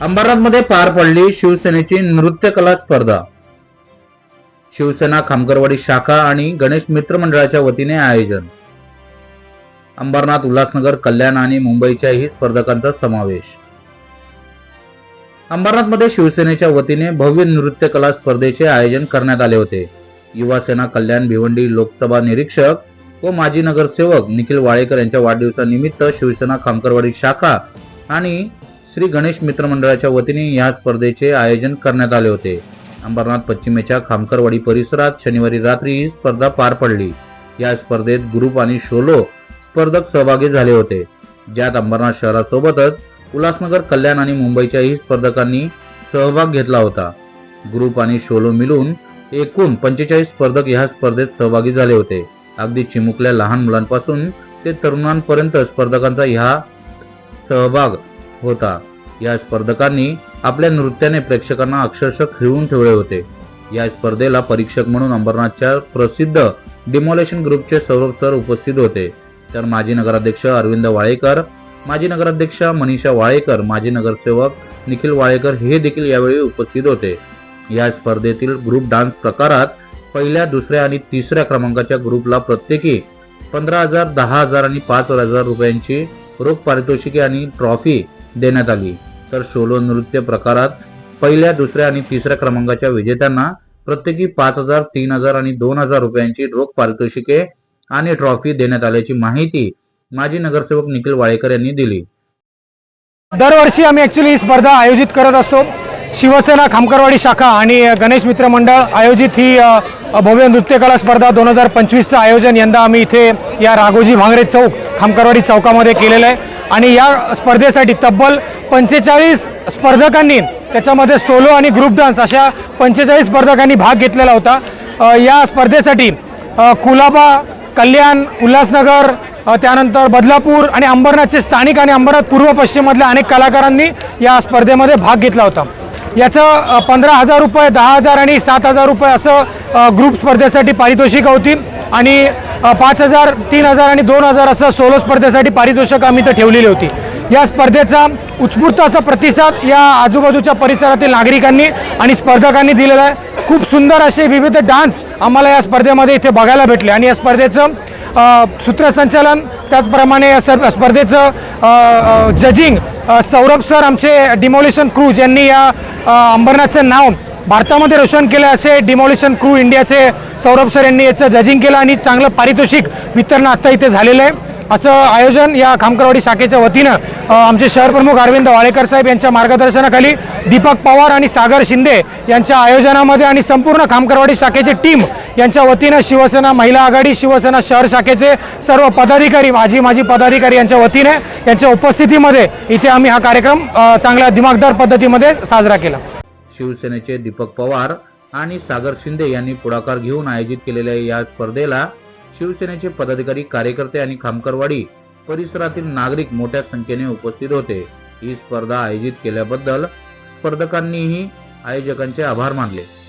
अंबरनाथमध्ये पार पडली शिवसेनेची नृत्य कला स्पर्धा. शिवसेना खामकरवाडी शाखा आणि गणेश मित्र मंडळाच्या वतीने आयोजन. अंबरनाथ उल्हासनगर कल्याण आणि मुंबईच्याही स्पर्धकांचा समावेश. अंबरनाथमध्ये शिवसेनेच्या वतीने भव्य नृत्य कला स्पर्धेचे आयोजन करण्यात आले होते. युवासेना कल्याण भिवंडी लोकसभा निरीक्षक व माजी नगरसेवक निखिल वाळेकर यांच्या वाढदिवसानिमित्त शिवसेना खामकरवाडी शाखा आणि श्री गणेश मित्र मंडळाच्या वतीने या स्पर्धेचे आयोजन करण्यात आले होते. अंबरनाथ पश्चिमेच्या खामकरवाडी परिसरात शनिवारी रात्री ही स्पर्धा पार पडली. या स्पर्धेत ग्रुप आणि शोलो स्पर्धक सहभागी झाले होते. ज्यात अंबरनाथ शहरासोबतच उल्हासनगर कल्याण आणि मुंबईच्याही स्पर्धकांनी सहभाग घेतला होता. ग्रुप आणि शोलो मिळून एकूण पंचेचाळीस स्पर्धक या स्पर्धेत सहभागी झाले होते. अगदी चिमुकल्या लहान मुलांपासून ते तरुणांपर्यंत स्पर्धकांचा ह्या सहभाग होता. या स्पर्धकांनी आपल्या नृत्याने प्रेक्षकांना अक्षरशः खिळवून ठेवले होते. या स्पर्धेला परीक्षक म्हणून अंबरनाथच्या प्रसिद्ध डिमोलेशन ग्रुपचे सौरभ सर उपस्थित होते. तर माजी नगराध्यक्ष अरविंद वाळेकर माजी नगराध्यक्ष मनीषा वाळेकर माजी नगरसेवक निखिल वाळेकर हे देखील यावेळी उपस्थित होते. या स्पर्धेतील ग्रुप डान्स प्रकारात पहिल्या दुसऱ्या आणि तिसऱ्या क्रमांकाच्या ग्रुपला प्रत्येकी पंधरा हजार दहा हजार आणि पाच हजार रुपयांची रोख पारितोषिके आणि ट्रॉफी देण्यात आली. तर शोलो नृत्य प्रकारात पहिल्या दुसऱ्या आणि तिसऱ्या क्रमांकाच्या विजेत्यांना प्रत्येकी पाच हजार तीन हजार आणि दोन हजार रुपयांची रोख पारितोषिके आणि ट्रॉफी देण्यात आल्याची माहिती माजी नगरसेवक निखिल वाळेकर यांनी दिली. दरवर्षी आम्ही ॲक्च्युली ही स्पर्धा आयोजित करत असतो. शिवसेना खामकरवाडी शाखा आणि गणेश मित्र मंडळ आयोजित ही भव्य नृत्यकला स्पर्धा दोन हजार पंचवीसचं आयोजन यंदा आम्ही इथे या राघोजी भांगरे चौक खामकरवाडी चौकामध्ये केलेलं आहे. आणि या स्पर्धेसाठी तब्बल पंचेचाळीस स्पर्धकांनी त्याच्यामध्ये सोलो आणि ग्रुप डान्स अशा पंचेचाळीस स्पर्धकांनी भाग घेतलेला होता. या स्पर्धेसाठी कुलाबा कल्याण उल्हासनगर त्यानंतर बदलापूर आणि अंबरनाथचे स्थानिक आणि अंबरनाथ पूर्व पश्चिममधल्या अनेक कलाकारांनी या स्पर्धेमध्ये भाग घेतला होता. याचं पंधरा हजार रुपये दहा हजार आणि सात हजार रुपये असं ग्रुप स्पर्धेसाठी पारितोषिक होती. आणि पाच हजार तीन हजार आणि दोन हजार असं सोलो स्पर्धेसाठी पारितोषिक आम्ही इथं ठेवलेली होती. या स्पर्धेचा उत्स्फूर्त असा प्रतिसाद या आजूबाजूच्या परिसरातील नागरिकांनी आणि स्पर्धकांनी दिलेला आहे. खूप सुंदर असे विविध डान्स आम्हाला या स्पर्धेमध्ये इथे बघायला भेटले. आणि या स्पर्धेचं सूत्रसंचालन त्याचप्रमाणे सर स्पर्धेचं जजिंग सौरभ सर आमचे डिमॉलिशन क्रूज यांनी या अंबरनाथचं नाव भारतामध्ये रोशन केलं असे डिमॉलिशन क्रू इंडियाचे सौरभ सर यांनी याचं जजिंग केलं आणि चांगलं पारितोषिक वितरण आत्ता इथे झालेलं आहे. असं आयोजन या खामकरवाडी शाखेच्या वतीनं आमचे शहर प्रमुख अरविंद वाळेकर साहेब यांच्या मार्गदर्शनाखाली दीपक पवार आणि सागर शिंदे यांच्या आयोजनामध्ये आणि संपूर्ण खामकरवाडी शाखेची टीम यांच्या वतीनं शिवसेना महिला आघाडी शिवसेना शहर शाखेचे सर्व पदाधिकारी माजी माजी पदाधिकारी यांच्या वतीने यांच्या उपस्थितीमध्ये इथे आम्ही हा कार्यक्रम चांगल्या दिमागदार पद्धतीमध्ये साजरा केला. शिवसेनेचे दीपक पवार आणि सागर शिंदे यांनी पुढाकार घेऊन आयोजित केलेल्या या स्पर्धेला शिवसेनेचे पदाधिकारी कार्यकर्ते आणि खामकरवाडी परिसरातील नागरिक मोठ्या संख्येने उपस्थित होते. ही स्पर्धा आयोजित केल्याबद्दल स्पर्धकांनीही आयोजकांचे आभार मानले.